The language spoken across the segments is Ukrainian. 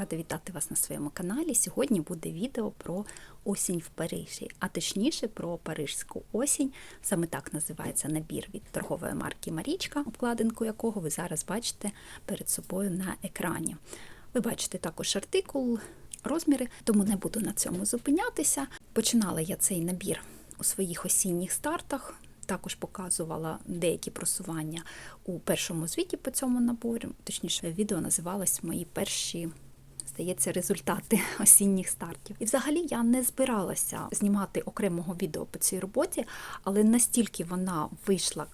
Рада вітати вас на своєму каналі. Сьогодні буде відео про осінь в Парижі, а точніше про парижську осінь. Саме так називається набір від торгової марки Марічка, обкладинку якого ви зараз бачите перед собою на екрані. Ви бачите також артикул, розміри, тому не буду на цьому зупинятися. Починала я цей набір у своїх осінніх стартах. Також показувала деякі просування у першому звіті по цьому набору. Точніше, відео називалось Мої перші. Здається, результати осінніх стартів. І взагалі я не збиралася знімати окремого відео по цій роботі, але настільки вона вийшла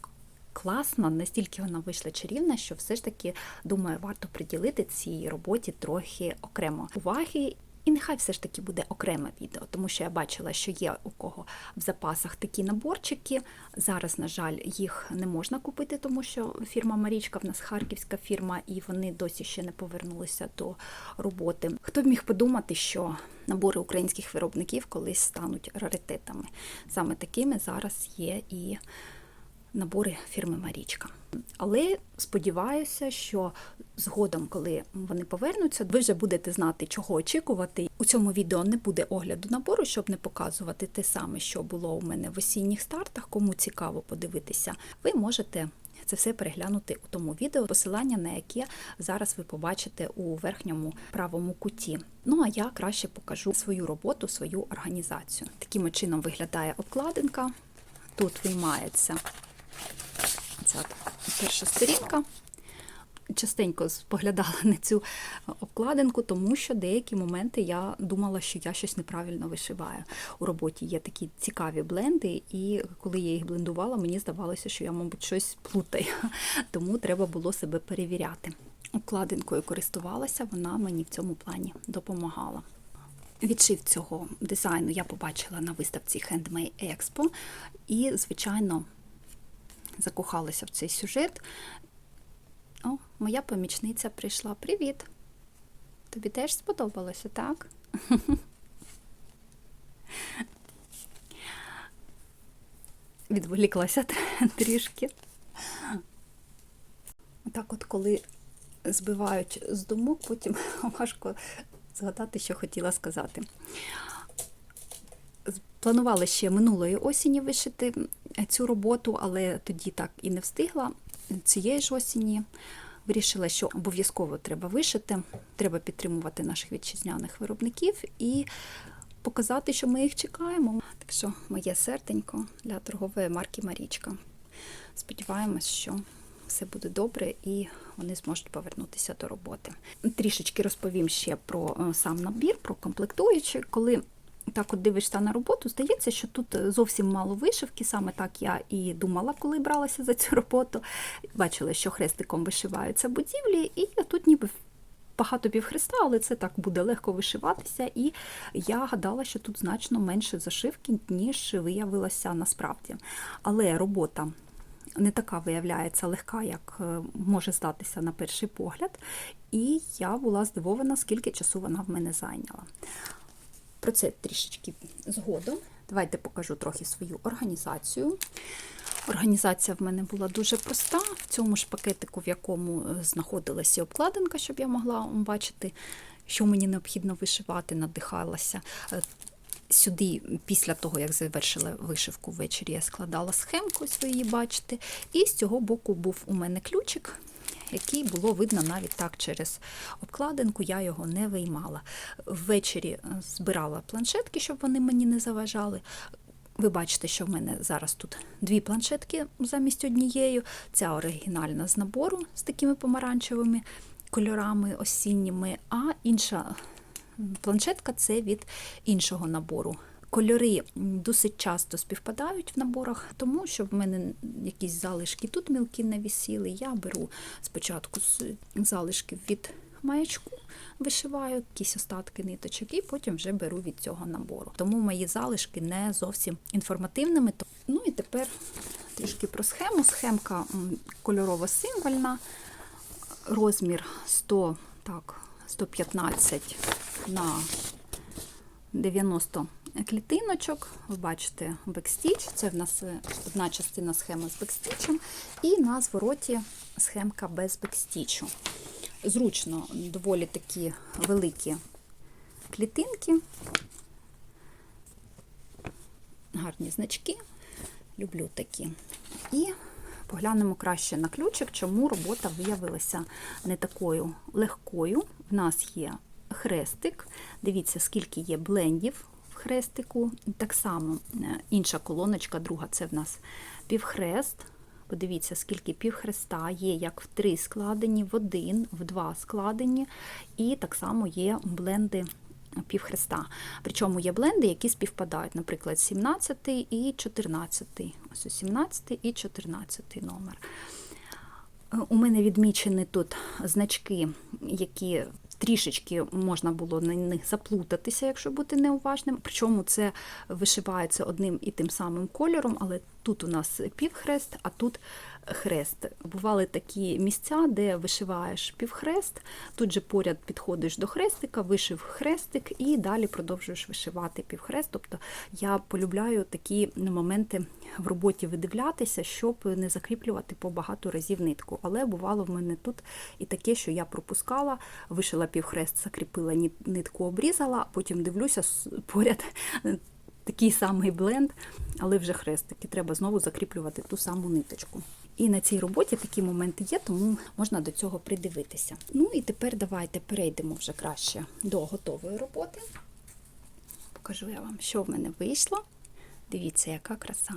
класна, настільки вона вийшла чарівна, що все ж таки думаю, варто приділити цій роботі трохи окремо уваги. І нехай все ж таки буде окреме відео, тому що я бачила, що є у кого в запасах такі наборчики. Зараз, на жаль, їх не можна купити, тому що фірма Марічка в нас харківська фірма, і вони досі ще не повернулися до роботи. Хто б міг подумати, що набори українських виробників колись стануть раритетами? Саме такими зараз є і набори фірми Марічка. Але сподіваюся, що згодом, коли вони повернуться, ви вже будете знати, чого очікувати. У цьому відео не буде огляду набору, щоб не показувати те саме, що було у мене в осінніх стартах. Кому цікаво подивитися, ви можете. Це все переглянути у тому відео, посилання на яке зараз ви побачите у верхньому правому куті. Ну а я краще покажу свою роботу, свою організацію. Таким чином виглядає обкладинка. Тут виймається ця перша сторінка. Частенько споглядала на цю обкладинку, тому що деякі моменти я думала, що я щось неправильно вишиваю. У роботі є такі цікаві бленди, і коли я їх блендувала, мені здавалося, що я, мабуть, щось плутаю. Тому треба було себе перевіряти. Обкладинкою користувалася, вона мені в цьому плані допомагала. Відшив цього дизайну я побачила на виставці Handmade Expo, і, звичайно, закохалася в цей сюжет. О, моя помічниця прийшла. Привіт! Тобі теж сподобалося, так? Відволіклася трішки. Так от, коли збивають з думок, потім важко згадати, що хотіла сказати. Планувала ще минулої осені вишити цю роботу, але тоді так і не встигла. Цієї ж осені вирішила, що обов'язково треба вишити, треба підтримувати наших вітчизняних виробників і показати, що ми їх чекаємо. Так що моє серденько для торгової марки Марічка. Сподіваємось, що все буде добре і вони зможуть повернутися до роботи. Трішечки розповім ще про сам набір, про комплектуючі. Коли так от дивишся на роботу, здається, що тут зовсім мало вишивки, саме так я і думала, коли бралася за цю роботу. Бачила, що хрестиком вишиваються будівлі, і тут ніби багато півхреста, але це так буде легко вишиватися. І я гадала, що тут значно менше зашивки, ніж виявилося насправді. Але робота. Не така виявляється легка, як може здатися на перший погляд, і я була здивована, скільки часу вона в мене зайняла. Про це трішечки згодом. Давайте покажу трохи свою організацію. Організація в мене була дуже проста. В цьому ж пакетику, в якому знаходилася обкладинка, щоб я могла бачити, що мені необхідно вишивати, надихалася. Сюди, після того, як завершила вишивку ввечері, я складала схемку, ось ви її бачите. І з цього боку був у мене ключик який було видно навіть так через обкладинку, я його не виймала. Ввечері збирала планшетки, щоб вони мені не заважали. Ви бачите, що в мене зараз тут дві планшетки замість однієї. Ця оригінальна з набору з такими помаранчевими кольорами осінніми, а інша планшетка це від іншого набору. Кольори досить часто співпадають в наборах, тому що в мене якісь залишки тут мілкі не висіли. Я беру спочатку з залишків від маячку, вишиваю якісь остатки ниточок, і потім вже беру від цього набору. Тому мої залишки не зовсім інформативними. Ну і тепер трішки про схему. Схемка кольорово-символьна, розмір 100, так, 115 на 90 клітиночок. Ви бачите бекстіч, це в нас одна частина схеми з бекстічем, і на звороті схемка без бекстічу. Зручно, доволі такі великі клітинки, гарні значки. Люблю такі. І поглянемо краще на ключик, чому робота виявилася не такою легкою. В нас є хрестик. Дивіться, скільки є блендів хрестику. Так само е, інша колоночка, друга це в нас півхрест. Подивіться, скільки півхреста є як в три складені, в один, в два складені, і так само є бленди півхреста. Причому є бленди, які співпадають, наприклад, 17 і 14. Ось 17 і 14 номер. Е, У мене відмічені тут значки, які трішечки можна було на них заплутатися, якщо бути неуважним. Причому це вишивається одним і тим самим кольором, але тут у нас півхрест, а тут хрест. Бували такі місця, де вишиваєш півхрест, тут же поряд підходиш до хрестика, вишив хрестик і далі продовжуєш вишивати півхрест. Тобто я полюбляю такі моменти в роботі видивлятися, щоб не закріплювати по багато разів нитку. Але бувало в мене тут і таке, що я пропускала, вишила півхрест, закріпила нитку, обрізала, потім дивлюся поряд. Такий самий бленд, але вже хрестики. Треба знову закріплювати ту саму ниточку. І на цій роботі такі моменти є, тому можна до цього придивитися. Ну і тепер давайте перейдемо вже краще до готової роботи. Покажу я вам, що в мене вийшло. Дивіться, яка краса.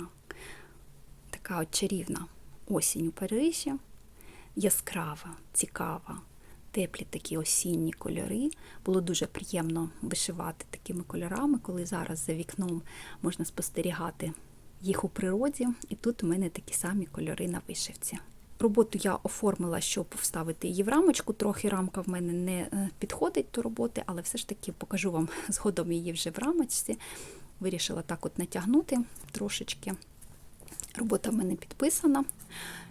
Така от чарівна осінь у Парижі. Яскрава, цікава, теплі такі осінні кольори. Було дуже приємно вишивати такими кольорами, коли зараз за вікном можна спостерігати їх у природі. І тут у мене такі самі кольори на вишивці. Роботу я оформила, щоб вставити її в рамочку. Трохи рамка в мене не е, підходить до роботи, але все ж таки покажу вам згодом її вже в рамочці. Вирішила так от натягнути трошечки. Робота в мене підписана.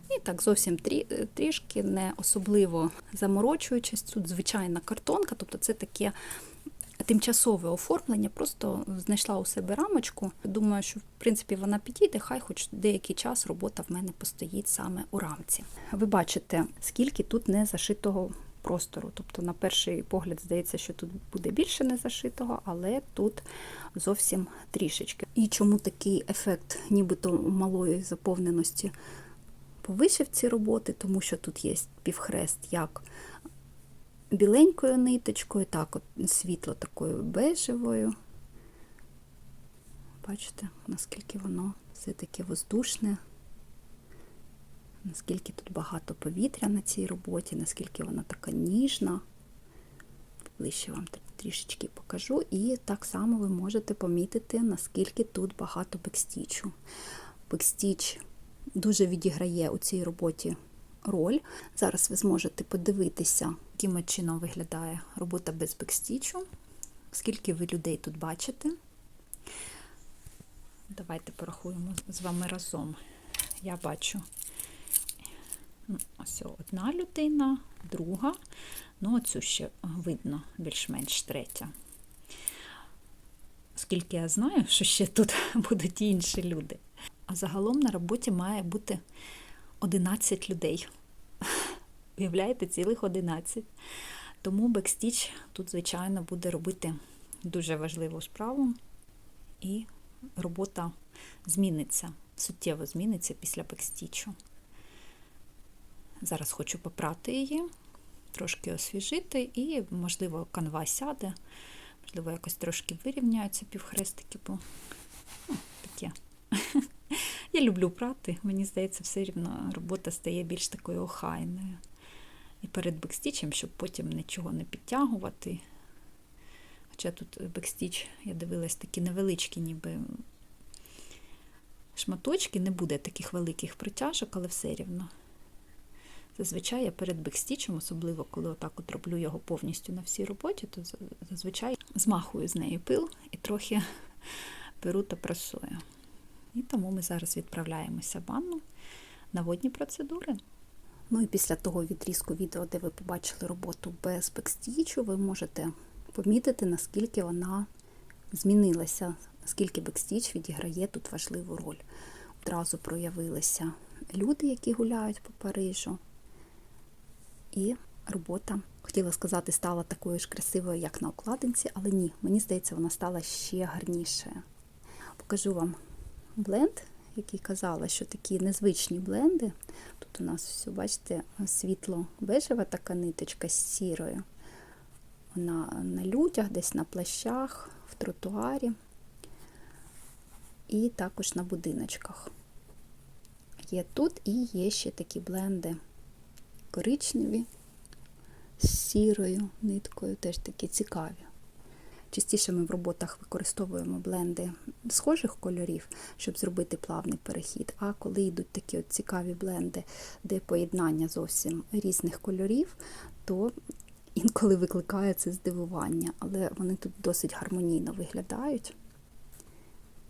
І так зовсім трі, трішки, не особливо заморочуючись. Тут звичайна картонка, тобто це таке тимчасове оформлення. Просто знайшла у себе рамочку. Думаю, що в принципі вона підійде, хай хоч деякий час робота в мене постоїть саме у рамці. Ви бачите, скільки тут не зашитого простору. Тобто, на перший погляд здається, що тут буде більше не зашитого, але тут зовсім трішечки. І чому такий ефект, нібито малої заповненості по вишивці роботи, тому що тут є півхрест як біленькою ниточкою, так от світло такою бежевою. Бачите, наскільки воно все таке воздушне, наскільки тут багато повітря на цій роботі, наскільки вона така ніжна. Ближче вам трішечки покажу. І так само ви можете помітити, наскільки тут багато бекстічу. Бекстіч дуже відіграє у цій роботі роль. Зараз ви зможете подивитися, яким чином виглядає робота без бекстічу, скільки ви людей тут бачите. Давайте порахуємо з вами разом. Я бачу ну, ось одна людина, друга, ну оцю ще видно більш-менш третя. Оскільки я знаю, що ще тут будуть інші люди. А загалом на роботі має бути 11 людей. Уявляєте, цілих 11. Тому бекстіч тут, звичайно, буде робити дуже важливу справу, і робота зміниться, суттєво зміниться після бекстічу. Зараз хочу попрати її, трошки освіжити, і, можливо, канва сяде, можливо, якось трошки вирівняються півхрестики, бо ну, таке. Я люблю прати, мені здається, все рівно робота стає більш такою охайною. І перед бекстічем, щоб потім нічого не підтягувати. Хоча тут бекстіч, я дивилась, такі невеличкі, ніби шматочки, не буде таких великих притяжок, але все рівно. Зазвичай я перед бекстічем, особливо коли отак от роблю його повністю на всій роботі, то зазвичай змахую з нею пил і трохи перу та прасую. І тому ми зараз відправляємося в ванну на водні процедури. Ну і після того відрізку відео, де ви побачили роботу без бекстічу, ви можете помітити, наскільки вона змінилася, наскільки бекстіч відіграє тут важливу роль. Одразу проявилися люди, які гуляють по Парижу. І робота, хотіла сказати, стала такою ж красивою, як на обкладинці, але ні, мені здається, вона стала ще гарнішою. Покажу вам бленд, який казала, що такі незвичні бленди. Тут у нас все, бачите, світло-бежева така ниточка з сірою. Вона на людях, десь на плащах, в тротуарі і також на будиночках. Є тут і є ще такі бленди коричневі з сірою ниткою, теж такі цікаві. Частіше ми в роботах використовуємо бленди схожих кольорів, щоб зробити плавний перехід. А коли йдуть такі от цікаві бленди, де поєднання зовсім різних кольорів, то інколи викликає це здивування, але вони тут досить гармонійно виглядають.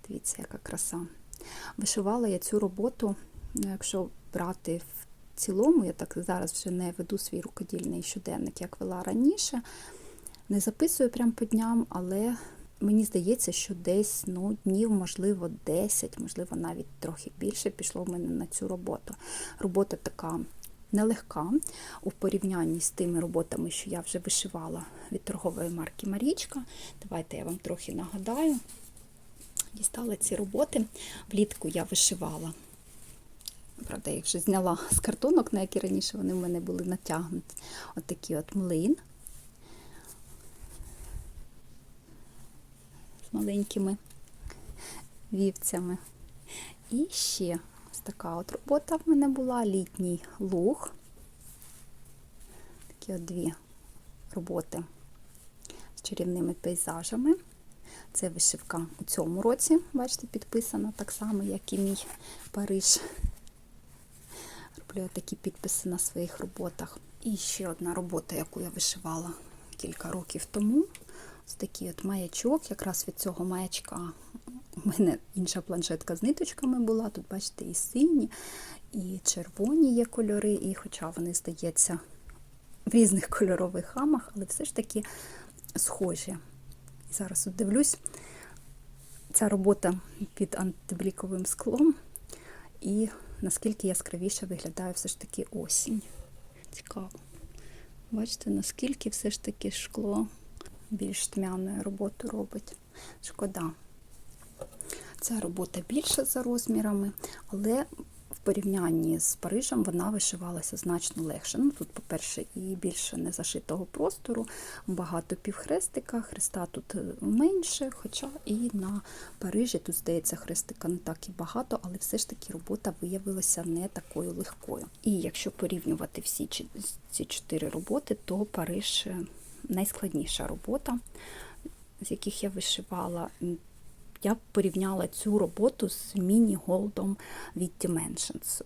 Дивіться, яка краса. Вишивала я цю роботу, ну, якщо брати в цілому, я так зараз вже не веду свій рукодільний щоденник, як вела раніше. Не записую прямо по дням, але мені здається, що десь ну, днів, можливо, 10, можливо, навіть трохи більше пішло в мене на цю роботу. Робота така нелегка у порівнянні з тими роботами, що я вже вишивала від торгової марки Марічка. Давайте я вам трохи нагадаю. Дістала ці роботи. Влітку я вишивала. Правда, я їх вже зняла з картонок, на які раніше вони в мене були натягнуті. От от млин. З маленькими вівцями. І ще ось така от робота в мене була літній луг. Такі от дві роботи з чарівними пейзажами. Це вишивка у цьому році, бачите, підписана так само, як і мій Париж. Роблю такі підписи на своїх роботах. І ще одна робота, яку я вишивала кілька років тому. Ось такий от маячок. Якраз від цього маячка у мене інша планшетка з ниточками була. Тут, бачите, і сині, і червоні є кольори, і хоча вони, здається, в різних кольорових гамах, але все ж таки схожі. І зараз от дивлюсь, ця робота під антибліковим склом, і наскільки яскравіше виглядає все ж таки осінь. Цікаво. Бачите, наскільки все ж таки шкло більш тьмяною роботу робить. Шкода. Ця робота більша за розмірами, але в порівнянні з Парижем вона вишивалася значно легше. Ну, Тут, по-перше, і більше незашитого простору, багато півхрестика, хреста тут менше, хоча і на Парижі тут, здається, хрестика не так і багато, але все ж таки робота виявилася не такою легкою. І якщо порівнювати всі ці чотири роботи, то Париж найскладніша робота, з яких я вишивала. Я порівняла цю роботу з міні-голдом від Dimensions.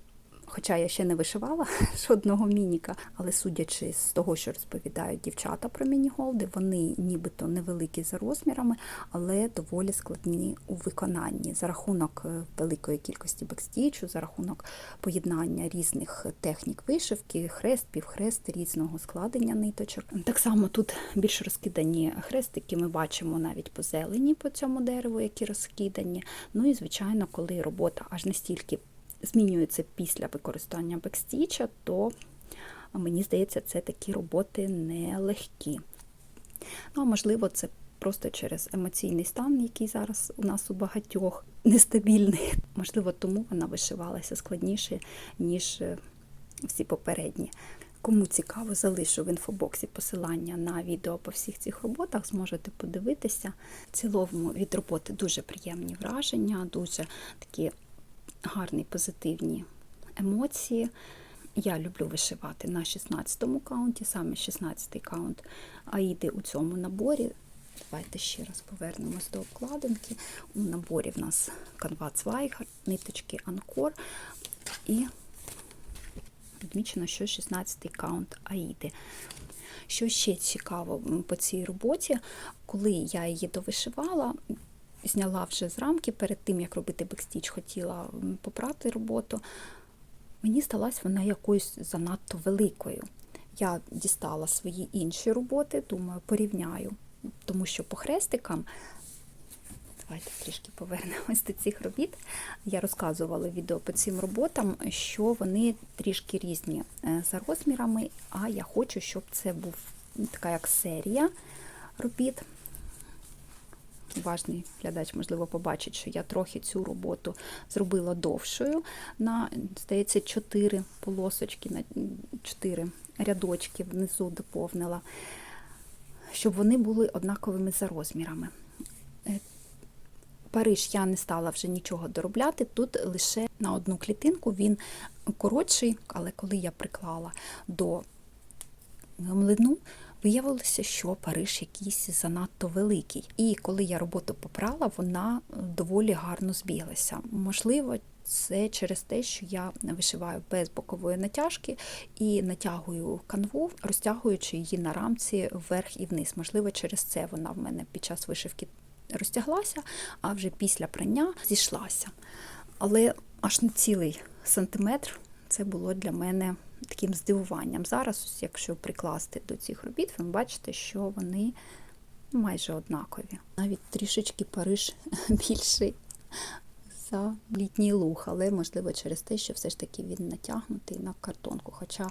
Хоча я ще не вишивала жодного мініка, але судячи з того, що розповідають дівчата про міні-голди, вони нібито невеликі за розмірами, але доволі складні у виконанні за рахунок великої кількості бекстічу, за рахунок поєднання різних технік вишивки, хрест, півхрест, різного складення ниточок. Так само тут більш розкидані хрестики, ми бачимо навіть по зелені по цьому дереву, які розкидані. Ну і звичайно, коли робота аж настільки змінюється після використання бекстіча, то мені здається, це такі роботи нелегкі. Ну, а можливо, це просто через емоційний стан, який зараз у нас у багатьох нестабільний. Можливо, тому вона вишивалася складніше, ніж е, всі попередні. Кому цікаво, залишу в інфобоксі посилання на відео по всіх цих роботах, зможете подивитися. В цілому від роботи дуже приємні враження, дуже такі гарні позитивні емоції. Я люблю вишивати на 16-му каунті, саме 16-й каунт Аїди у цьому наборі. Давайте ще раз повернемось до обкладинки. У наборі в нас канва Цвайгар, ниточки Анкор і відмічено, що 16-й каунт Аїди. Що ще цікаво по цій роботі, коли я її довишивала, зняла вже з рамки перед тим, як робити бекстіч, хотіла попрати роботу. Мені сталася вона якоюсь занадто великою. Я дістала свої інші роботи, думаю, порівняю, тому що по хрестикам, Давайте трішки повернемось до цих робіт. Я розказувала відео по цим роботам, що вони трішки різні е, за розмірами, а я хочу, щоб це був така як серія робіт. Уважний глядач, можливо, побачить, що я трохи цю роботу зробила довшою на, здається, 4 полосочки, на 4 рядочки внизу доповнила, щоб вони були однаковими за розмірами. Е, Париж я не стала вже нічого доробляти. Тут лише на одну клітинку він коротший, але коли я приклала до млину, виявилося, що Париж якийсь занадто великий. І коли я роботу попрала, вона доволі гарно збіглася. Можливо, це через те, що я вишиваю без бокової натяжки і натягую канву, розтягуючи її на рамці вверх і вниз. Можливо, через це вона в мене під час вишивки розтяглася, а вже після прання зійшлася. Але аж не цілий сантиметр це було для мене таким здивуванням. Зараз, якщо прикласти до цих робіт, ви бачите, що вони майже однакові. Навіть трішечки Париж більший за літній луг, але можливо через те, що все ж таки він натягнутий на картонку. Хоча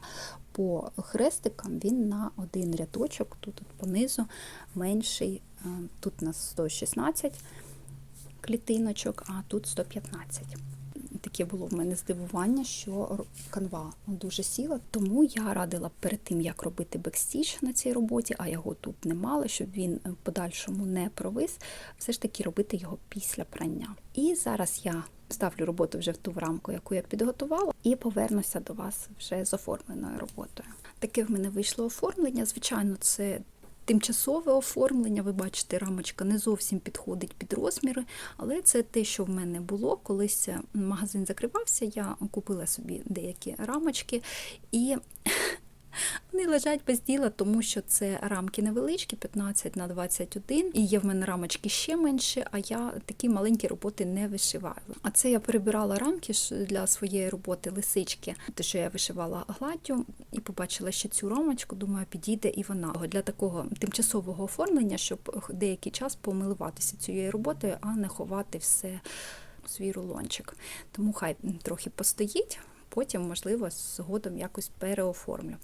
по хрестикам він на один рядочок, тут от понизу менший, е, тут у нас 116 клітиночок, а тут 115. Таке було в мене здивування, що канва дуже сіла, тому я радила перед тим, як робити бекстіч на цій роботі, а його тут не мало, щоб він в подальшому не провис, все ж таки робити його після прання. І зараз я ставлю роботу вже в ту рамку, яку я підготувала, і повернуся до вас вже з оформленою роботою. Таке в мене вийшло оформлення. Звичайно, це Тимчасове оформлення, ви бачите, рамочка не зовсім підходить під розміри, але це те, що в мене було. Колись магазин закривався, я купила собі деякі рамочки і вони лежать без діла, тому що це рамки невеличкі, 15 на 21, і є в мене рамочки ще менше, а я такі маленькі роботи не вишиваю. А це я перебирала рамки для своєї роботи лисички, те, що я вишивала гладдю, і побачила ще цю рамочку, думаю, підійде і вона. Для такого тимчасового оформлення, щоб деякий час помилуватися цією роботою, а не ховати все у свій рулончик. Тому хай трохи постоїть потім, можливо, згодом якось переоформлю.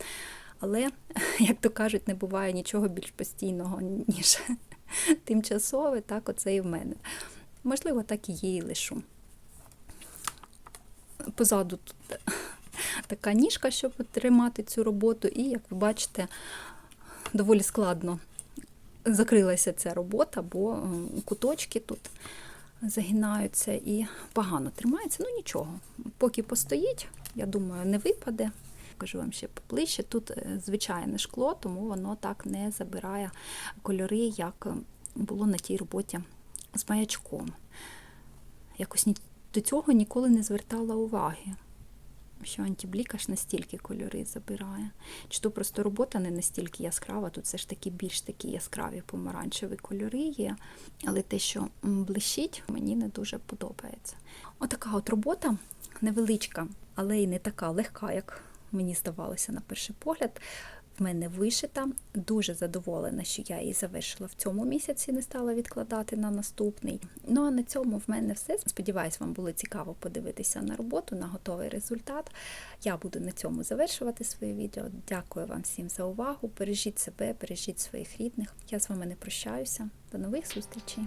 Але, як то кажуть, не буває нічого більш постійного, ніж тимчасове, так оце і в мене. Можливо, так і її лишу. Позаду тут така ніжка, щоб тримати цю роботу, і, як ви бачите, доволі складно закрилася ця робота, бо куточки тут загинаються і погано тримається. Ну нічого, поки постоїть, я думаю, не випаде. Кажу вам ще поближче. Тут е, звичайне шкло, тому воно так не забирає кольори, як було на тій роботі з маячком. Якось до цього ніколи не звертала уваги що антіблік аж настільки кольори забирає. Чи то просто робота не настільки яскрава, тут все ж таки більш такі яскраві помаранчеві кольори є. Але те, що блищить, мені не дуже подобається. Отака от робота невеличка, але й не така легка, як мені здавалося на перший погляд мене вишита. Дуже задоволена, що я її завершила в цьому місяці, не стала відкладати на наступний. Ну а на цьому в мене все. Сподіваюсь, вам було цікаво подивитися на роботу, на готовий результат. Я буду на цьому завершувати своє відео. Дякую вам всім за увагу. Бережіть себе, бережіть своїх рідних. Я з вами не прощаюся. До нових зустрічей!